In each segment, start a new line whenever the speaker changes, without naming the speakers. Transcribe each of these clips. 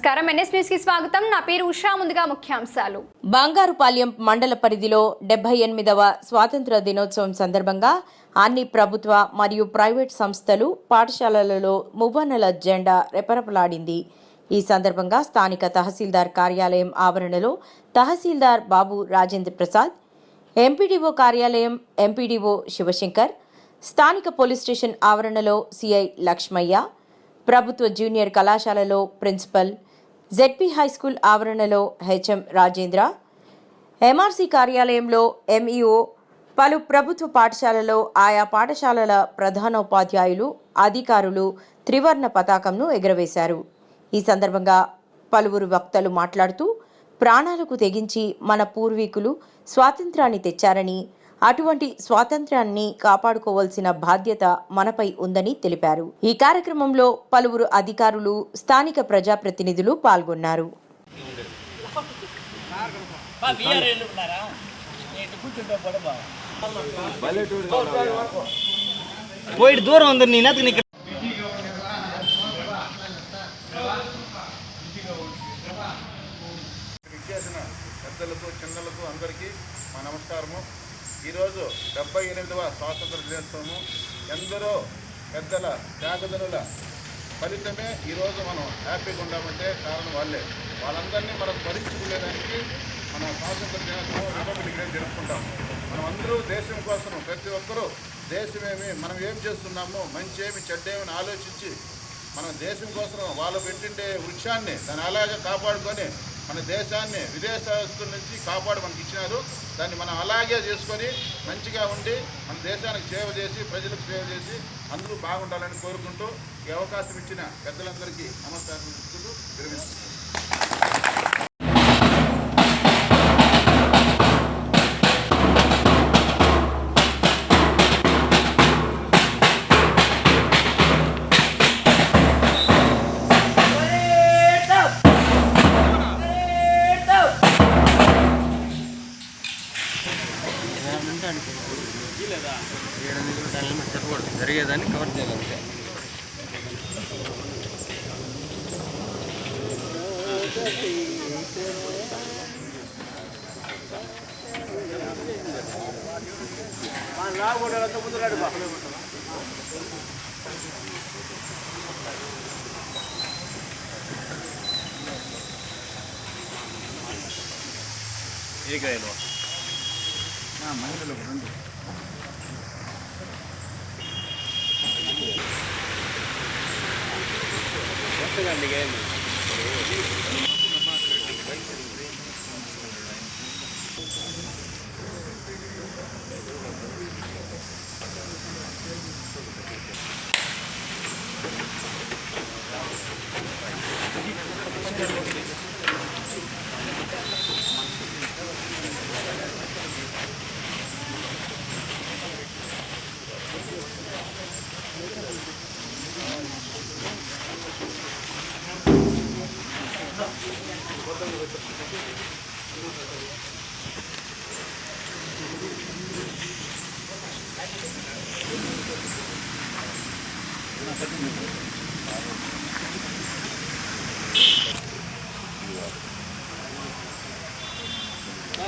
నమస్కారం. ఎన్ఎస్ న్యూస్కి స్వాగతం. నా పేరు ఉషా. ముందుగా ముఖ్యాంశాలు.
బంగారుపాలెం మండల పరిధిలో డెబ్బై ఎనిమిదవ స్వాతంత్ర దినోత్సవం సందర్భంగా అన్ని ప్రభుత్వ మరియు ప్రైవేట్ సంస్థలు పాఠశాలలలో మువ్వన్నెల జెండా రెపరెపలాడింది. ఈ సందర్భంగా స్థానిక తహసీల్దార్ కార్యాలయం ఆవరణలో తహసీల్దార్ బాబు రాజేంద్ర ప్రసాద్ ఎంపీడీఓ కార్యాలయం ఎంపీడీఓ శివశంకర్ స్థానిక పోలీస్ స్టేషన్ ఆవరణలో సిఐ లక్ష్మయ్య ప్రభుత్వ జూనియర్ కళాశాలలో ప్రిన్సిపల్ జెడ్పీ హైస్కూల్ ఆవరణలో హెచ్ఎం రాజేంద్ర ఎంఆర్సీ కార్యాలయంలో ఎంఈఓ పలు ప్రభుత్వ పాఠశాలలో ఆయా పాఠశాలల ప్రధానోపాధ్యాయులు అధికారులు త్రివర్ణ పతాకంను ఎగురవేశారు. ఈ సందర్భంగా పలువురు వక్తలు మాట్లాడుతూ ప్రాణాలకు తెగించి మన పూర్వీకులు స్వాతంత్రాన్ని తెచ్చారని అటువంటి స్వాతంత్ర్యాన్ని కాపాడుకోవాల్సిన బాధ్యత మనపై ఉందని తెలిపారు. ఈ కార్యక్రమంలో పలువురు అధికారులు స్థానిక ప్రజాప్రతినిధులు పాల్గొన్నారు.
దూరం ఉంది
పెద్దలకు చిన్నలకు అందరికీ మా నమస్కారము. ఈరోజు డెబ్బై ఎనిమిదవ స్వాతంత్ర దినోత్సవము. ఎందరో పెద్దల త్యాగదనుల ఫలితమే ఈరోజు మనం హ్యాపీగా ఉండామంటే కారణం వాళ్ళే. వాళ్ళందరినీ మనం భరించుకునేదానికి మన స్వాతంత్ర దినోత్సవం రిపబ్లిక్ డే జరుపుకుంటాం. మనం అందరూ దేశం కోసం ప్రతి ఒక్కరూ దేశమేమి మనం ఏం చేస్తున్నాము మంచి ఏమి చెడ్డేమని ఆలోచించి మన దేశం కోసం వాళ్ళు పెట్టిండే వృక్షాన్ని దాన్ని అలాగే కాపాడుకొని మన దేశాన్ని విదేశస్తుల నుంచి కాపాడు మనకి ఇచ్చినారు దాన్ని మనం అలాగే చేసుకొని మంచిగా ఉండి మన దేశానికి సేవ చేసి ప్రజలకు సేవ చేసి అందరూ బాగుండాలని కోరుకుంటూ ఈ అవకాశం ఇచ్చిన పెద్దలందరికీ నమస్కారం విరమిస్తున్నాను.
అంతే. లాగొడాలంత
ముందులాడు బాగా ఏ కాయలు మహిళలు రెండు Actually, ang bigay
mo.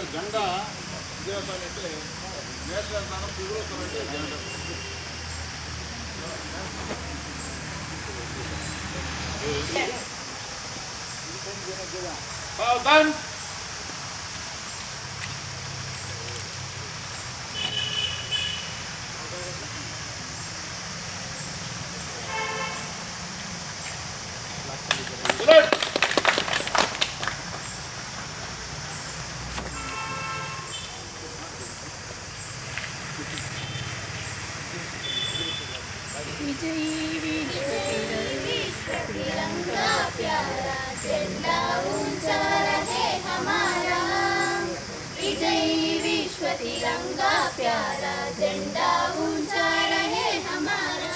జెండా విజయవంతాలంటే నేషనల్ స్థానం పువ్వులతో జెండా సావధాన్ तिरंगा प्यारा झंडा ऊँचा रहे हमारा।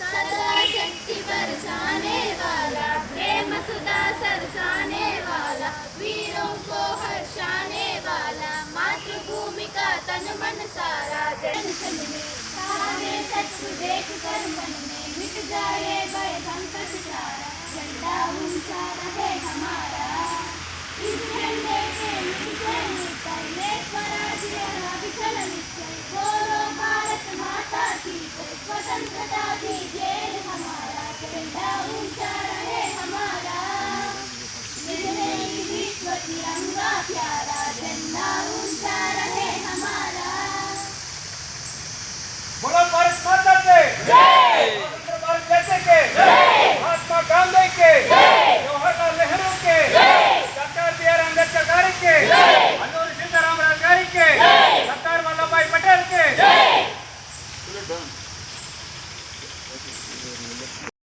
सदा शक्ति बरसाने वाला, प्रेम सुधा सरसाने वाला, वीरों को हर्षाने वाला, मातृभूमि का तन मन सारा। जन में सच देख कर मन में मिट जाए, भय संकट सारा